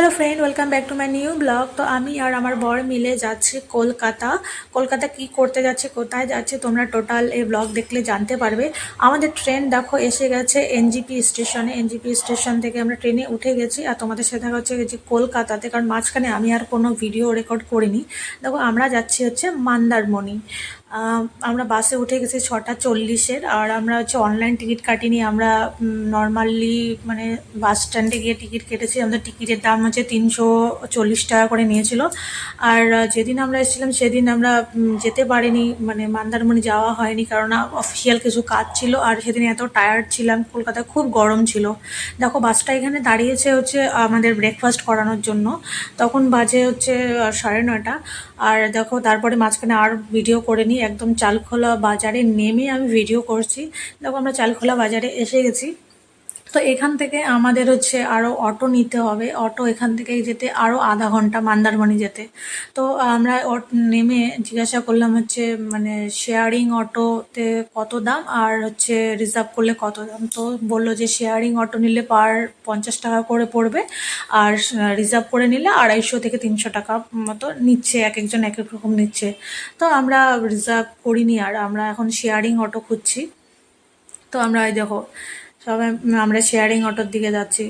Hello friend welcome back to my new blog তো আমি আর আমার বর মিলে যাচ্ছি কলকাতা। কলকাতা কি করতে যাচ্ছে, কোথায় যাচ্ছে, তোমরা টোটাল এই ব্লগ দেখলে জানতে পারবে। আমাদের ট্রেন দেখো, এসে গেছে এনজিপি স্টেশনে এনজিপি স্টেশন থেকে আমরা ট্রেনে উঠে গেছি। আর তোমাদের সাথে দেখা হচ্ছে যে কলকাতাতে, কারণ মাঝখানে আমি আর কোনো ভিডিও রেকর্ড করিনি। দেখো, আমরা যাচ্ছি হচ্ছে মান্দারমণি। আমরা বাসে উঠে গেছি ছটা চল্লিশের আর আমরা হচ্ছে অনলাইন টিকিট কাটিনি, আমরা নর্মালি মানে বাস স্ট্যান্ডে গিয়ে টিকিট কেটেছি, আমাদের টিকিটের দাম হচ্ছে তিনশো চল্লিশ টাকা করে নিয়েছিল। আর যেদিন আমরা এসেছিলাম সেদিন আমরা যেতে পারিনি মানে মন্দারমণি যাওয়া হয়নি কারণ অফিসিয়াল কিছু কাজ ছিল আর সেদিন এত টায়ার্ড ছিলাম, কলকাতায় খুব গরম ছিল। দেখো বাসটা এখানে দাঁড়িয়েছে হচ্ছে আমাদের ব্রেকফাস্ট করানোর জন্য, তখন বাজে হচ্ছে সাড়ে নয়টা। আর দেখো তারপরে মাঝখানে আর ভিডিও করে নিই একদম চালখোলা বাজারে নেমে আমি ভিডিও করছি। দেখো আমরা চালখোলা বাজারে এসে গেছি। তো এখান থেকে আমাদের হচ্ছে আরও অটো নিতে হবে। অটো এখান থেকে যেতে আরও আধা ঘণ্টা মান্দারমণি যেতে। তো আমরা নেমে জিজ্ঞাসা করলাম হচ্ছে মানে শেয়ারিং অটোতে কত দাম আর হচ্ছে রিজার্ভ করলে কত দাম? তো বলল যে শেয়ারিং অটো নিলে পার পঞ্চাশ টাকা করে পড়বে আর রিজার্ভ করে নিলে আড়াইশো থেকে তিনশো টাকা মতো নিচ্ছে, এক একজন এক এক রকম নিচ্ছে। তো আমরা রিজার্ভ করিনি আর আমরা এখন শেয়ারিং অটো খুঁজছি। তো আমরা এই দেখো সবাই আমরা শেয়ারিং অটোর দিকে যাচ্ছি।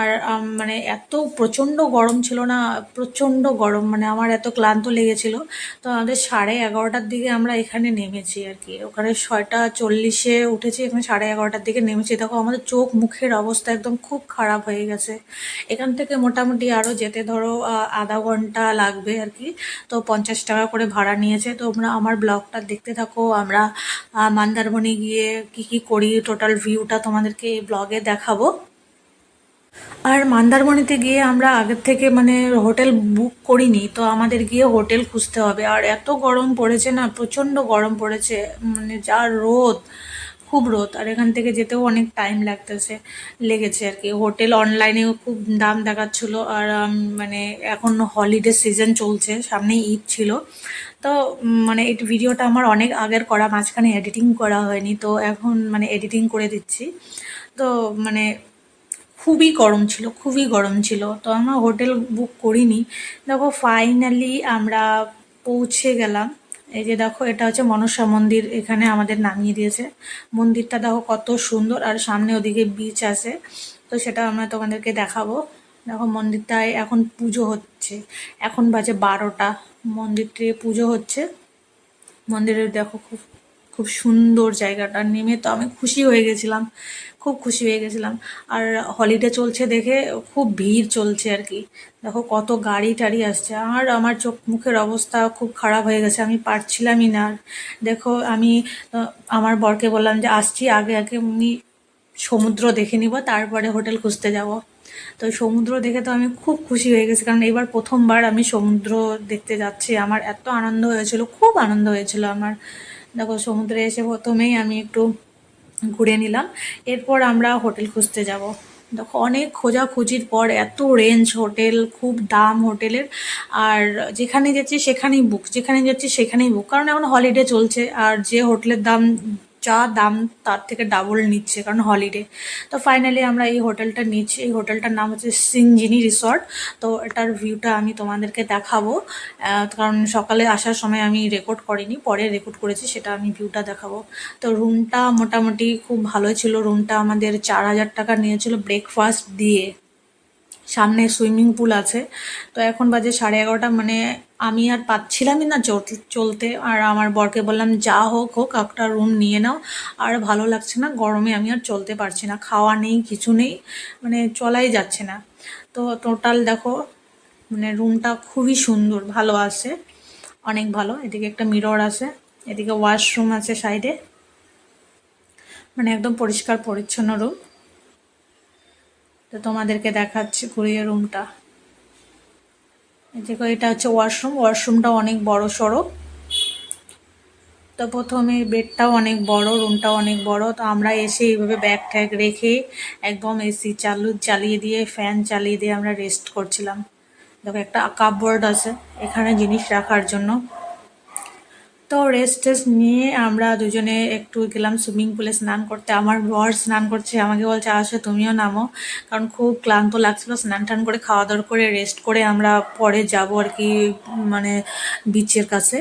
আর মানে এত প্রচণ্ড গরম ছিল না, প্রচণ্ড গরম মানে আমার এত ক্লান্ত লেগেছিল। তো আমাদের সাড়ে এগারোটার দিকে আমরা এখানে নেমেছি আর কি। ওখানে ছয়টা চল্লিশে উঠেছি, এখানে সাড়ে এগারোটার দিকে নেমেছি। দেখো, আমাদের চোখ মুখের অবস্থা একদম খুব খারাপ হয়ে গেছে। এখান থেকে মোটামুটি আরও যেতে ধরো আধা ঘণ্টা লাগবে আর কি। তো পঞ্চাশ টাকা করে ভাড়া নিয়েছে। তোমরা আমার ব্লগটা দেখতে থাকো। আমরা মন্দারমণি গিয়ে কি কি করি টোটাল ভিউটা তোমাদেরকে এই ব্লগে দেখাবো। আর মন্দারমণিতে গিয়ে আমরা আগের থেকে মানে হোটেল বুক করিনি, তো আমাদের গিয়ে হোটেল খুঁজতে হবে। আর এত গরম পড়েছে না, প্রচণ্ড গরম পড়েছে মানে যা রোদ, খুব রোদ। আর এখান থেকে যেতেও অনেক টাইম লাগতেছে, লেগেছে আর কি। হোটেল অনলাইনেও খুব দাম দেখাচ্ছিল, আর মানে এখন হলিডে সিজন চলছে সামনে ঈদ ছিল। তো মানে এই ভিডিওটা আমার অনেক আগের করা, মাঝখানে এডিটিং করা হয়নি, তো এখন মানে এডিটিং করে দিচ্ছি। তো মানে খুবই গরম ছিল, খুবই গরম ছিল। তো আমরা হোটেল বুক করিনি। দেখো ফাইনালি আমরা পৌঁছে গেলাম। এই যে দেখো, এটা হচ্ছে মনসা মন্দির, এখানে আমাদের নামিয়ে দিয়েছে। মন্দিরটা দেখো কত সুন্দর, আর সামনে ওদিকে বিচ আছে। তো সেটা আমরা তোমাদেরকে দেখাবো। দেখো, মন্দিরটায় এখন পুজো হচ্ছে। এখন বাজে বারোটা। মন্দিরটি পুজো হচ্ছে। মন্দিরের দেখো খুব খুব সুন্দর জায়গাটা নেমে তো আমি খুশি হয়ে গেছিলাম, খুব খুশি হয়ে গেছিলাম। আর হলিডে চলছে দেখে খুব ভিড় চলছে আর কি। দেখো কত গাড়ি টাড়ি আসছে, আর আমার চোখ মুখের অবস্থা খুব খারাপ হয়ে গেছে, আমি পারছিলামই না। আর দেখো আমি আমার বরকে বললাম যে, আসছি, আগে আগে আমি সমুদ্র দেখে নিব, তারপরে হোটেল খুঁজতে যাব। তো সমুদ্র দেখে তো আমি খুব খুশি হয়ে গেছি, কারণ এবার প্রথমবার আমি সমুদ্র দেখতে যাচ্ছি। আমার এত আনন্দ হয়েছিল, খুব আনন্দ হয়েছিল আমার। দেখো, সমুদ্রে এসে প্রথমেই আমি একটু ঘুরে নিলাম। এরপর আমরা হোটেল খুঁজতে যাব। দেখো, অনেক খোঁজাখুঁজির পর এত রেঞ্জ হোটেল, খুব দাম হোটেলের। আর যেখানে যাচ্ছি সেখানেই বুক যেখানে যাচ্ছি সেখানেই বুক কারণ এখন হলিডে চলছে, আর যে হোটেলের দাম যা দাম তার থেকে ডাবল নিচ্ছে কারণ হলিডে তো ফাইনালি আমরা এই হোটেলটা নিচ্ছি। এই হোটেলটার নাম হচ্ছে সিনজিনি রিসর্ট। তো এটার ভিউটা আমি তোমাদেরকে দেখাবো। কারণ সকালে আসার সময় আমি রেকর্ড করিনি, পরে রেকর্ড করেছি, সেটা আমি ভিউটা দেখাবো। তো রুমটা মোটামুটি খুব ভালোই ছিল। রুমটা আমাদের চার হাজার টাকা নিয়েছিল ব্রেকফাস্ট দিয়ে। সামনে সুইমিং পুল আছে। তো এখন বাজে সাড়ে এগারোটা মানে আমি আর পাচ্ছিলামই না চলতে। আর আমার বরকে বললাম, যা হোক হোক, একটা রুম নিয়ে নাও। আর ভালো লাগছে না, গরমে আমি আর চলতে পারছি না। খাওয়া নেই, কিছু নেই মানে চলাই যাচ্ছে না। তো টোটাল দেখো মানে রুমটা খুবই সুন্দর, ভালো আছে, অনেক ভালো। এদিকে একটা মিরর আছে, এদিকে ওয়াশরুম আছে সাইডে। মানে একদম পরিষ্কার, পরিচ্ছন্ন রুম তো তোমাদেরকে দেখাচ্ছি ঘুরিয়ে রুমটা দেখো, এটা হচ্ছে ওয়াশরুম ওয়াশরুমটা অনেক বড় সড়ো। তো প্রথমে বেডটাও অনেক বড় রুমটাও অনেক বড়। তো আমরা এসে এইভাবে ব্যাগ ট্যাগ রেখে একদম এসি চালু, চালিয়ে দিয়ে ফ্যান চালিয়ে দিয়ে আমরা রেস্ট করছিলাম। দেখো, একটা কাপবোর্ড আছে, এখানে জিনিস রাখার জন্য। তো রেস্ট টেস্ট নিয়ে আমরা দুজনে একটু গেলাম সুইমিং পুলে স্নান করতে। আমার বর স্নান করছে, আমাকে বলছে, আসো, তুমিও নামো। কারণ খুব ক্লান্ত লাগছিল, স্নান টান করে খাওয়া দাওয়া করে রেস্ট করে আমরা পরে যাব আর কি মানে বিচের কাছে।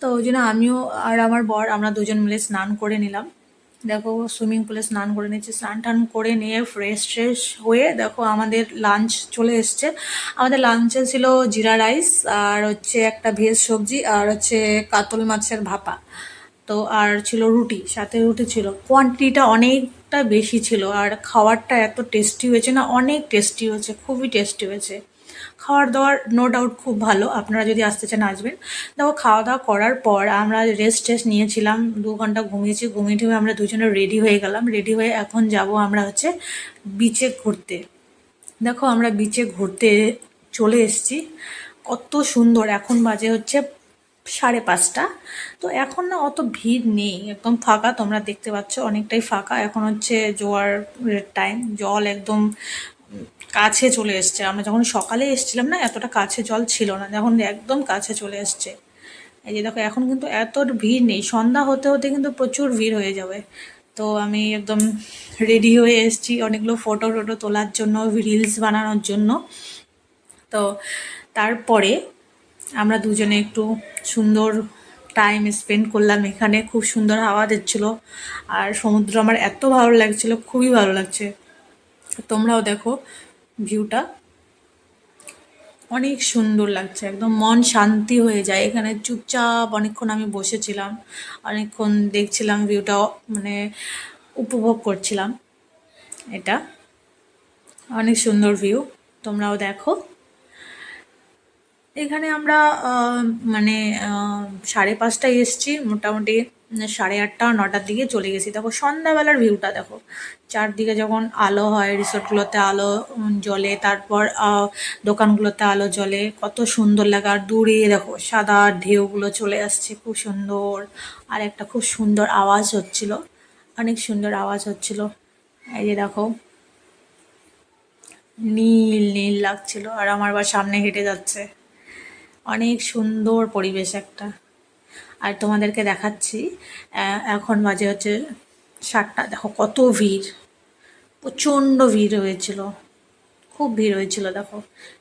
তো ওই জন্য আমিও আর আমার বর, আমরা দুজন মিলে স্নান করে নিলাম। দেখো সুইমিং পুলে স্নান করে নিয়েছি, স্নান টান করে নিয়ে ফ্রেশ ট্রেশ হয়ে দেখো আমাদের লাঞ্চ চলে এসছে। আমাদের লাঞ্চে ছিল জিরা রাইস আর হচ্ছে একটা ভেজ সবজি আর হচ্ছে কাতল মাছের ভাপা। তো আর ছিল রুটি, সাথে রুটি ছিল। কোয়ান্টিটিটা অনেকটা বেশি ছিল আর খাওয়ারটা এত টেস্টি হয়েছে না, অনেক টেস্টি হয়েছে, খুবই টেস্টি হয়েছে। খাওয়ার দাওয়ার নো ডাউট খুব ভালো। আপনারা যদি আসতে চান, আসবেন। দেখো, খাওয়া দাওয়া করার পর আমরা রেস্ট টেস্ট নিয়েছিলাম, দু ঘণ্টা ঘুমিয়েছি, ঘুমিয়ে টুমিয়ে আমরা দুজনে রেডি হয়ে গেলাম। রেডি হয়ে এখন যাব আমরা হচ্ছে বিচে ঘুরতে। দেখো, আমরা বিচে ঘুরতে চলে এসেছি। কত সুন্দর, এখন বাজে হচ্ছে সাড়ে পাঁচটা। তো এখন না অত ভিড় নেই, একদম ফাঁকা। তোমরা দেখতে পাচ্ছ, অনেকটাই ফাঁকা। এখন হচ্ছে জোয়ার টাইম জল একদম কাছে চলে এসছে। আমরা যখন সকালে এসছিলাম না, এতটা কাছে জল ছিল না, যখন একদম কাছে চলে এসছে। এই যে দেখো, এখন কিন্তু এত ভিড় নেই, সন্ধ্যা হতে হতে কিন্তু প্রচুর ভিড় হয়ে যাবে। তো আমি একদম রেডি হয়ে এসেছি অনেকগুলো ফটো টোটো তোলার জন্য রিলস বানানোর জন্য। তো তারপরে আমরা দুজনে একটু সুন্দর টাইম স্পেন্ড করলাম এখানে, খুব সুন্দর হাওয়া দিচ্ছিল। আর সমুদ্র আমার এত ভালো লাগছিল, খুবই ভালো লাগছে। তোমরাও দেখো ভিউটা অনেক সুন্দর লাগছে, একদম মন শান্তি হয়ে যায়। এখানে চুপচাপ অনেকক্ষণ আমি বসেছিলাম, অনেকক্ষণ দেখছিলাম ভিউটা মানে উপভোগ করছিলাম। এটা অনেক সুন্দর ভিউ তোমরাও দেখো। এখানে আমরা মানে সাড়ে পাঁচটায় এসছি, মোটামুটি সাড়ে আটটা নটার দিকে চলে গেছি। দেখো, সন্ধ্যাবেলার ভিউটা দেখো। চারদিকে যখন আলো হয়, রিসোর্টগুলোতে আলো জ্বলে, তারপর দোকানগুলোতে আলো জ্বলে, কত সুন্দর লাগে। আর দূরে দেখো, সাদা ঢেউগুলো চলে আসছে, খুব সুন্দর। আর একটা খুব সুন্দর আওয়াজ হচ্ছিল, অনেক সুন্দর আওয়াজ হচ্ছিল। এই যে দেখো, নীল নীল লাগছিল, আর আমার বা সামনে হেঁটে যাচ্ছে। অনেক সুন্দর পরিবেশ একটা। আর তোমাদেরকে দেখাচ্ছি এখন বাজে হচ্ছে সাতটা। দেখো কত ভিড়, প্রচণ্ড ভিড় হয়েছিল, খুব ভিড় হয়েছিল, দেখো।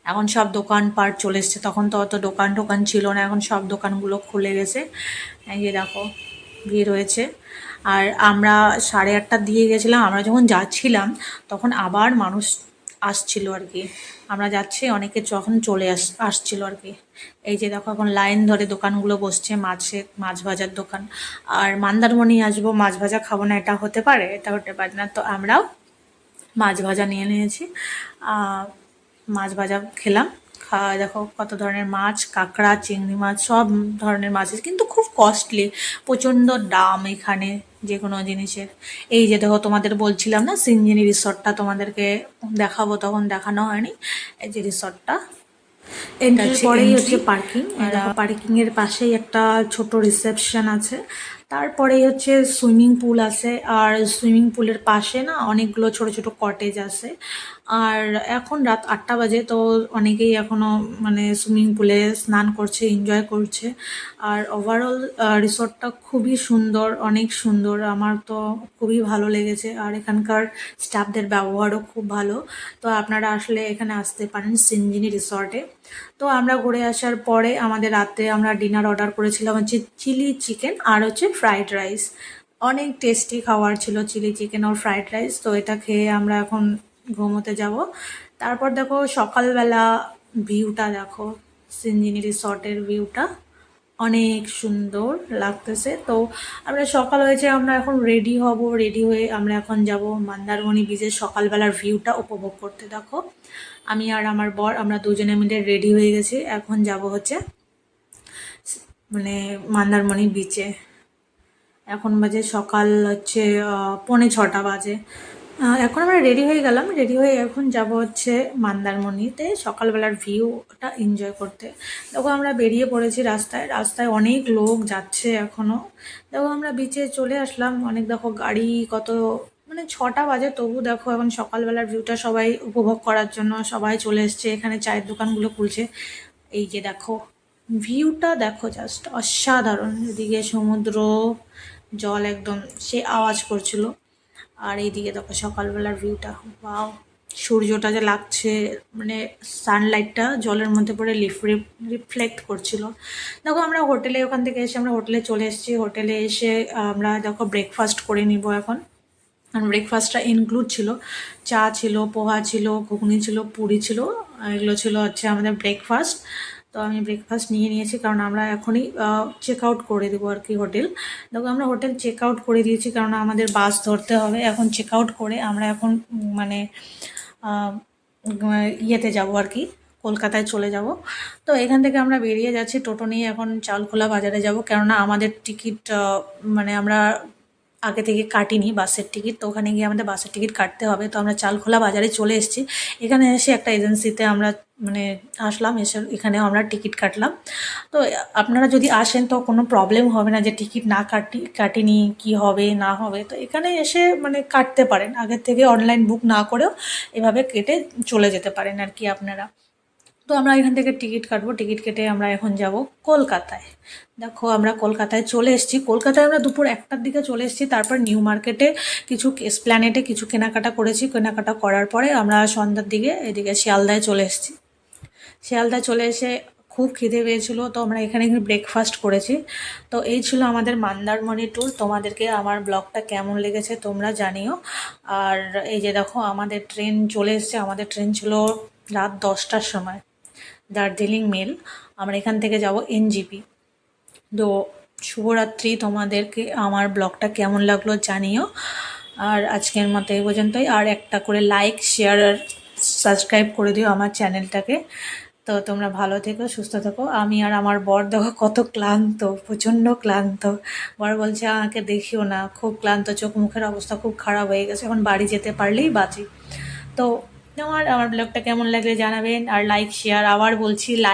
এখন সব দোকান পাট চলে এসছে, তখন তো অত দোকান টোকান ছিল না, এখন সব দোকানগুলো খুলে গেছে। এই যে দেখো, ভিড় হয়েছে। আর আমরা সাড়ে আটটা দিয়ে গেছিলাম, আমরা যখন যাচ্ছিলাম, তখন আবার মানুষ আসছিল আর কি। আমরা যাচ্ছি, অনেকে যখন চলে আস, আসছিল আর কি। এই যে দেখো এখন লাইন ধরে দোকানগুলো বসছে, মাছে, মাছ ভাজার দোকান। আর মান্দারমণি আসব, মাছ ভাজা খাব না, এটা হতে পারে, এটা হতে পারে না। তো আমরাও মাছ ভাজা নিয়ে নিয়েছি। মাছ ভাজা খেলাম। খাওয়া দেখো কত ধরনের মাছ, কাঁকড়া, চিংড়ি মাছ, সব ধরনের মাছ কিন্তু খুব কস্টলি প্রচণ্ড দাম এখানে। যে কোনো জিনিসের। এই যে দেখো তোমাদের বলছিলাম না সিঞ্জিনি রিসর্টটা তোমাদেরকে দেখাবো তখন দেখানো হয়নি। এই যে রিসর্টটা এন্ট্রির পরেই হচ্ছে পার্কিং পার্কিং এর পাশেই একটা ছোট রিসেপশন আছে। তারপরেই হচ্ছে সুইমিং পুল আছে, আর সুইমিং পুলের পাশে না অনেকগুলো ছোট ছোট কটেজ আছে। আর এখন রাত আটটা বাজে, তো অনেকেই এখনও মানে সুইমিং পুলে স্নান করছে এনজয় করছে। আর ওভারঅল রিসর্টটা খুবই সুন্দর, অনেক সুন্দর। আমার তো খুবই ভালো লেগেছে। আর এখানকার স্টাফদের ব্যবহারও খুব ভালো। তো আপনারা আসলে এখানে আসতে পারেন সিনজিনি রিসর্টে। তো আমরা ঘুরে আসার পরে আমাদের রাতে আমরা ডিনার অর্ডার করেছিলাম হচ্ছে চিলি চিকেন আর হচ্ছে ফ্রাইড রাইস অনেক টেস্টি খাওয়ার ছিল চিলি চিকেন আর ফ্রাইড রাইস তো এটা খেয়ে আমরা এখন ঘুমোতে যাব। তারপর দেখো সকালবেলা ভিউটা দেখো, সিনজিনি রিসর্টের ভিউটা অনেক সুন্দর লাগতেছে। তো আমরা সকাল হয়েছে, আমরা এখন রেডি হব রেডি হয়ে আমরা এখন যাব মন্দারমণি বিচের সকালবেলার ভিউটা উপভোগ করতে। দেখো, আমি আর আমার বর, আমরা দুজনে মিলে রেডি হয়ে গেছি। এখন যাব হচ্ছে মানে মন্দারমণি বিচে এখন বাজে সকাল হচ্ছে পৌনে ছটা বাজে। এখন আমরা রেডি হয়ে গেলাম। রেডি হয়ে এখন যাব হচ্ছে মন্দারমণিতে, সকালবেলার ভিউটা এনজয় করতে। দেখো আমরা বেরিয়ে পড়েছি রাস্তায়। রাস্তায় অনেক লোক যাচ্ছে এখনও দেখো আমরা বিচে চলে আসলাম। অনেক দেখো গাড়ি, কত মানে ছটা বাজে। তবু দেখো এখন সকালবেলার ভিউটা সবাই উপভোগ করার জন্য সবাই চলে এসছে। এখানে চায়ের দোকানগুলো খুলছে। এই যে দেখো ভিউটা দেখো জাস্ট অসাধারণ। এদিকে সমুদ্র জল একদম সে আওয়াজ করছিল। আর এইদিকে দেখো সকালবেলার ভিউটা বাও সূর্যটা যে লাগছে মানে সানলাইটটা জলের মধ্যে পড়ে লিফ রিফ্লেক্ট করছিল। দেখো আমরা হোটেলে, ওখান থেকে এসে আমরা হোটেলে চলে এসেছি। হোটেলে এসে আমরা দেখো ব্রেকফাস্ট করে নিব এখন। আর ব্রেকফাস্টটা ইনক্লুড ছিল। চা ছিল, পোহা ছিল, ঘুগনি ছিল, পুরি ছিল। এগুলো ছিল হচ্ছে আমাদের ব্রেকফাস্ট তো আমি ব্রেকফাস্ট নিয়ে নিয়েছি, কারণ আমরা এখনই চেক আউট করে দেবো আর কি হোটেল দেখো, আমরা হোটেল চেক আউট করে দিয়েছি, কারণ আমাদের বাস ধরতে হবে। এখন চেক আউট করে আমরা এখন মানে ইয়েতে যাব আর কি, কলকাতায় চলে যাব। তো এখান থেকে আমরা বেরিয়ে যাচ্ছি, টোটো নিয়ে এখন চালখোলা বাজারে যাব। কেননা আমাদের টিকিট মানে আমরা আগে থেকে কাটিনি বাসের টিকিট, তো ওখানে গিয়ে আমাদের বাসের টিকিট কাটতে হবে। তো আমরা চালখোলা বাজারে চলে এসেছি। এখানে এসে একটা এজেন্সিতে আমরা মানে আসলাম, এসে এখানেও আমরা টিকিট কাটলাম। তো আপনারা যদি আসেন, তো কোনো প্রবলেম হবে না যে টিকিট না কাটি, কাটিনি, কি হবে, না হবে। তো এখানে এসে মানে কাটতে পারেন। আগের থেকে অনলাইন বুক না করেও এভাবে কেটে চলে যেতে পারেন আর কি আপনারা। তো আমরা এখান থেকে টিকিট কাটবো। টিকিট কেটে আমরা এখন যাব কলকাতায়। দেখো, আমরা কলকাতায় চলে এসেছি। কলকাতায় আমরা দুপুর একটার দিকে চলে এসেছি। তারপর নিউ মার্কেটে কিছু এসপ্ল্যানেটে কিছু কেনাকাটা করেছি। কেনাকাটা করার পরে আমরা সন্ধ্যার দিকে এদিকে শিয়ালদায় চলে এসেছি। শিয়ালদা চলে এসে খুব খিদে পেয়েছিল, তো আমরা এখানে ব্রেকফাস্ট করেছি। তো এই ছিল আমাদের মন্দারমণি ট্যুর তোমাদেরকে আমার ব্লগটা কেমন লেগেছে তোমরা জানিও। আর এই যে দেখো, আমাদের ট্রেন চলে এসেছে। আমাদের ট্রেন ছিল রাত দশটার সময়। দার্জিলিং মেল। আমরা এখান থেকে যাব এনজিপি। তো শুভরাত্রি তোমাদেরকে। আমার ব্লগটা কেমন লাগল জানিও। আর আজকের মতো এই পর্যন্তই। আর একটা করে লাইক শেয়ার আর সাবস্ক্রাইব করে দিও আমার চ্যানেলটাকে। তো তোমরা ভালো থেকো, সুস্থ থেকো। আমি আর আমার বর দেখো কত ক্লান্ত, প্রচণ্ড ক্লান্ত। বর বলছে, আমাকে দেখিও না। খুব ক্লান্ত, চোখ মুখের অবস্থা খুব খারাপ হয়ে গেছে। এখন বাড়ি যেতে পারলেই বাঁচি। তো আমার আমার ব্লগটা কেমন লাগলে জানাবেন আর লাইক শেয়ার আবার বলছি লাইক